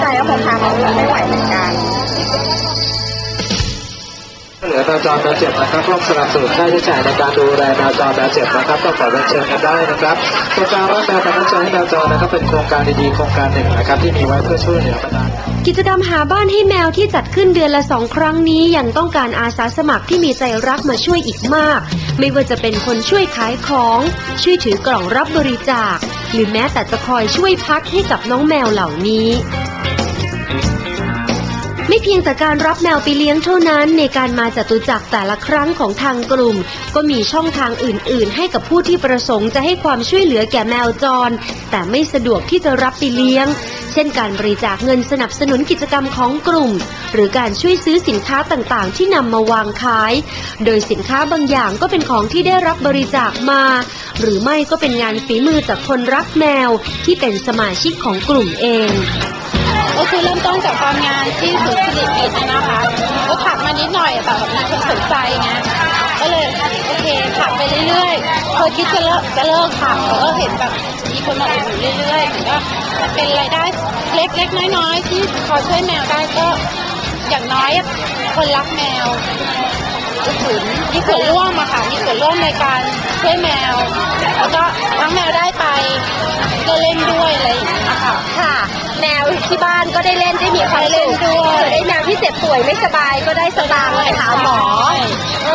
ใจว่าคงทำไม่ไหวเหมือนกันเหลือแมวจรแมวเจ็บนะครับร่วมสนับสนุนค่าใช้จ่ายในการดูแลแมวจรแมวเจ็บนะครับก็ขอเรียนเชิญกันได้นะครับโครงการรักแมวเป็นน้ำใจให้แมวจรนะครับเป็นโครงการดีๆโครงการหนึ่งนะครับที่มีไว้เพื่อช่วยเหลือบรรดากิจกรรมหาบ้านให้แมวที่จัดขึ้นเดือนละสองครั้งนี้ยังต้องการอาสาสมัครที่มีใจรักมาช่วยอีกมาก ไม่ว่าจะเป็นคนช่วยขายของ ช่วยถือกล่องรับบริจาค หรือแม้แต่จะคอยช่วยพักให้กับน้องแมวเหล่านี้ ไม่เพียงแต่การรับแมวไปเลี้ยงเท่านั้นในการมาจตุจักรแต่ละครั้งของทางกลุ่ม ก็มีช่องทางอื่น ๆ ให้กับผู้ที่ประสงค์จะให้ความช่วยเหลือแก่แมวจร แต่ไม่สะดวกที่จะรับไปเลี้ยง เช่นการบริจาคเงินสนับสนุนกิจกรรมของกลุ่ม หรือการช่วยซื้อสินค้าต่างๆ ที่นำมาวางขาย โดยสินค้าบางอย่างก็เป็นของที่ได้รับบริจาคมา หรือไม่ก็เป็นงานฝีมือจากคนรักแมวที่เป็นสมาชิกของกลุ่มเอง ก็คือเริ่มต้นจากตอนงานที่สุดสิริกิตเนี่ยนะคะ ก็ขับมานิดหน่อยแต่แบบมีคนสนใจไงก็เลยโอเคขับไปเรื่อยๆเคยคิดจะเลิกจะเลิกขับแต่ก็เห็นแบบมีคนมาอุดหนุนเรื่อยๆเหมือนก็มันเป็นรายได้เล็กๆน้อยๆที่พอช่วยแมวได้ก็อย่างน้อยคนรักแมวอุดหนุนมีส่วนร่วมอะค่ะมีส่วนร่วมในการ ช่วยแมว แล้วก็ทั้งแมวได้ไปก็เล่นด้วยอะไรอย่างเงี้ยค่ะ ค่ะ แมวที่บ้านก็ได้เล่นได้มีความได้เล่สุนขด้วยส่วนไอ้แมวที่เจ็บป่วยไม่สบายก็ได้สตางค์ไปหาหมอ เอ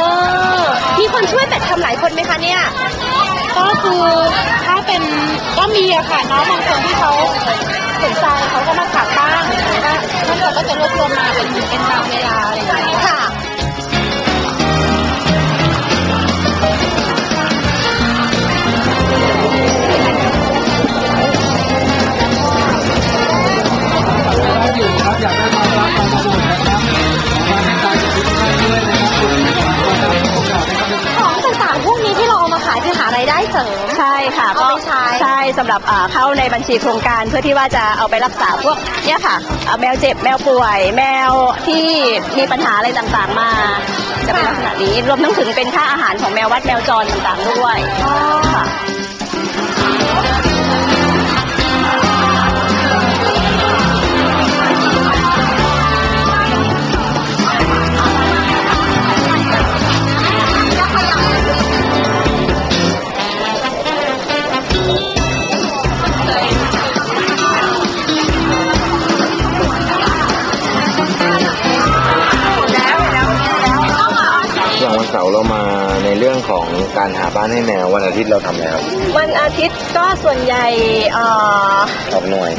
อมีคนช่วยแต่ทำหลายคนไหมคะเนี่ย ก็คือถ้าเป็นก็มีอะค่ะน้องบางคนที่เขาสนใจเขาก็มาขับบ้างก็ท่านเราก็จะรวบรวมมาเป็นเป็น สำหรับเข้าในบัญชีโครงการเพื่อที่ว่าจะเอาไปรักษาพวกเนี่ยค่ะแมวเจ็บแมวป่วย แมวที่มีปัญหาอะไรต่างๆมา จะเป็นลักษณะนี้รวมทั้งถึงเป็นค่าอาหารของแมววัดแมวจรต่างๆด้วยค่ะ เสาร์เรามาในเรื่องของการหาบ้านให้แมววันอาทิตย์เราทำแล้ววันอาทิตย์ก็ส่วนใหญ่เอ่อออกหน่วย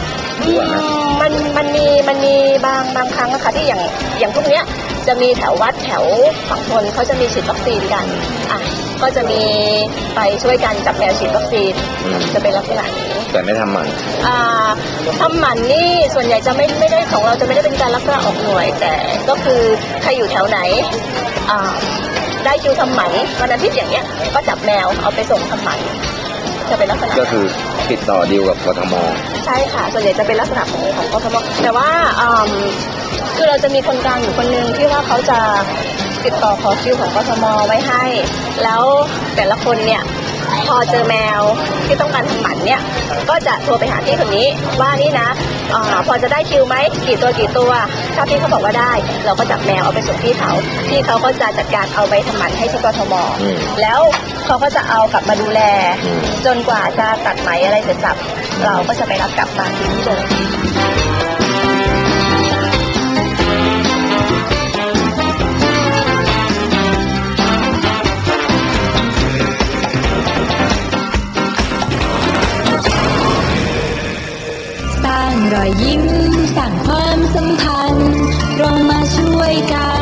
ดีกว่านะ มันมันมีมันมีบางบางครั้งอะค่ะที่อย่างอย่างพวกเนี้ยจะมีแถววัดแถวฝั่งทนเขาจะมีฉีดวัคซีนกันอะก็จะมีไปช่วยกันจับแมวฉีดวัคซีนอืม จะเป็นลักษณะนี้ แต่ไม่ทำหมัน อ่าทำหมันนี่ส่วนใหญ่จะไม่ไม่ได้ของเราจะไม่ได้เป็นการลักษณะออกหน่วย แต่ก็คือใครอยู่แถวไหนอ่า ได้คิวทำหมันวันอาทิตย์อย่างเงี้ยก็จับแมวเอาไปส่งทำหมันจะเป็นลักษณะก็คือติดต่อดีลกับกทมใช่ค่ะ ส่วนใหญ่จะเป็นลักษณะของของกทมแต่ว่าอืมคือเราจะมีคนกลางอยู่คนหนึงที่ว่าเขาจะติดต่อขอคิวของกทมไว้ให้ แล้วแต่ละคนเนี่ย พอเจอแมวที่ต้องการทำหมันเนี่ย ก็จะโทรไปหาพี่คนนี้ว่านี่นะอาพอจะได้คิวไหมกี่ตัวกี่ตัว ถ้าพี่เขาบอกว่าได้ เราก็จับแมวเอาไปส่งพี่เขาพี่เขาก็จะจัดการเอาไปทำหมันให้ที่กทมอืมแล้วเขาก็จะเอากลับมาดูแลอืมจนกว่าจะตัดไหมอะไรเสร็จสับเราก็จะไปรับกลับมาที่เดิมสร้างรอย ยิ้มสร้างความสัมพันธ์เรามาช่วยกัน